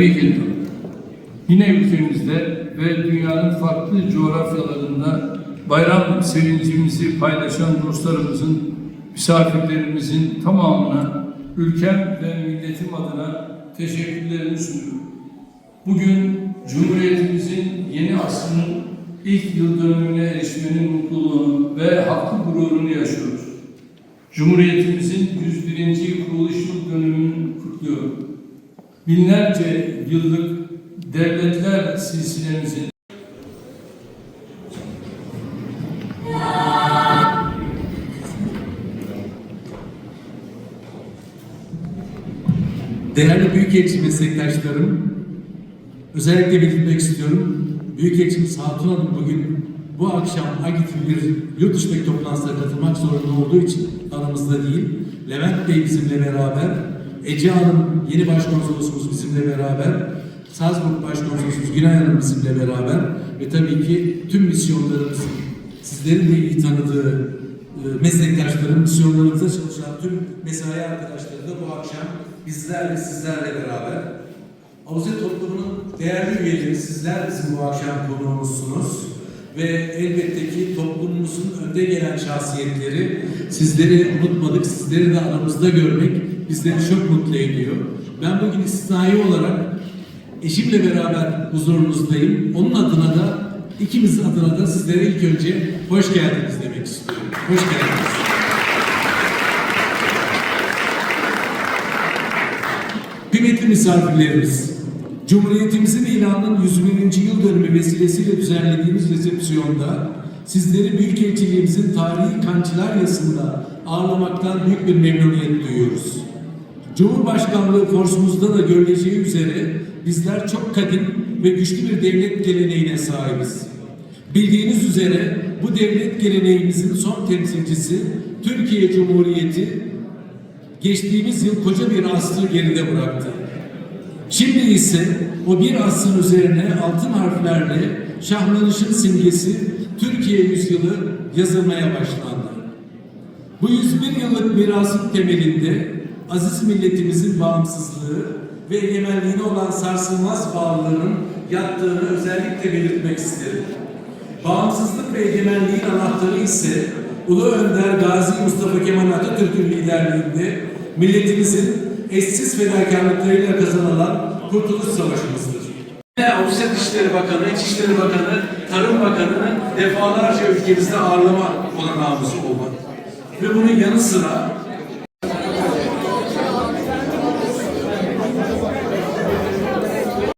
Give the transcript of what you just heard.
Peki, Yine ülkemizde ve dünyanın farklı coğrafyalarında bayram sevincimizi paylaşan dostlarımızın, misafirlerimizin tamamına ülkem ve milletim adına teşekkürlerimi sunuyorum. Bugün Cumhuriyetimizin yeni asrının ilk yıl dönümüne erişmenin mutluluğunu ve haklı gururunu yaşıyoruz. Cumhuriyetimizin 101. Binlerce yıllık devletler silsilemizin Değerli Büyükelçi meslektaşlarım, özellikle belirtmek istiyorum. Büyükelçimiz Hatun Hanım bugün bu akşam aktif bir yurt dışındaki toplantısına katılmak zorunda olduğu için aramızda değil. Levent Bey bizimle beraber, Ece Hanım yeni başkonsolosumuz bizimle beraber, Salzburg Başkonsolosumuz Günay Hanım bizimle beraber ve tabii ki tüm misyonlarımızın sizlerin de iyi tanıdığı e, meslektaşlarım, misyonlarımızda çalışan tüm mesai arkadaşları da bu akşam bizlerle, sizlerle beraber. Avuzet toplumunun değerli üyeleri, sizler bizim bu akşam konuğumuzsunuz. Ve elbette ki toplumumuzun önde gelen şahsiyetleri, sizleri unutmadık, sizleri de aramızda görmek bizleri çok mutlu ediyor. Ben bugün istisnai olarak eşimle beraber huzurunuzdayım. Onun adına da, ikimiz adına da sizlere ilk önce hoş geldiniz demek istiyorum. Hoş geldiniz. Kıymetli misafirlerimiz, Cumhuriyetimizin ilanının 101. yıl dönümü vesilesiyle düzenlediğimiz resepsiyonda sizleri Büyükelçiliğimizin tarihi Kançılar Yası'nda ağırlamaktan büyük bir memnuniyet duyuyoruz. Cumhurbaşkanlığı forsumuzda da görüleceği üzere bizler çok kadim ve güçlü bir devlet geleneğine sahibiz. Bildiğiniz üzere bu devlet geleneğimizin son temsilcisi Türkiye Cumhuriyeti geçtiğimiz yıl koca bir asrı geride bıraktı. Şimdi ise o bir asrın üzerine altın harflerle şahlanışın simgesi Türkiye yüzyılı yazılmaya başlandı. Bu 101 yıllık mirasın temelinde aziz milletimizin bağımsızlığı ve egemenliğine olan sarsılmaz bağlılığının yattığını özellikle belirtmek isterim. Bağımsızlık ve egemenliğin anahtarı ise Ulu Önder Gazi Mustafa Kemal Atatürk'ün liderliğinde milletimizin eşsiz fedakarlıklarıyla kazanılan Kurtuluş Savaşımızdır. Avusturya Dışişleri Bakanı, İçişleri Bakanı, Tarım Bakanı'nı defalarca ülkemizde ağırlama olanağımız olmadı. Ve bunun yanı sıra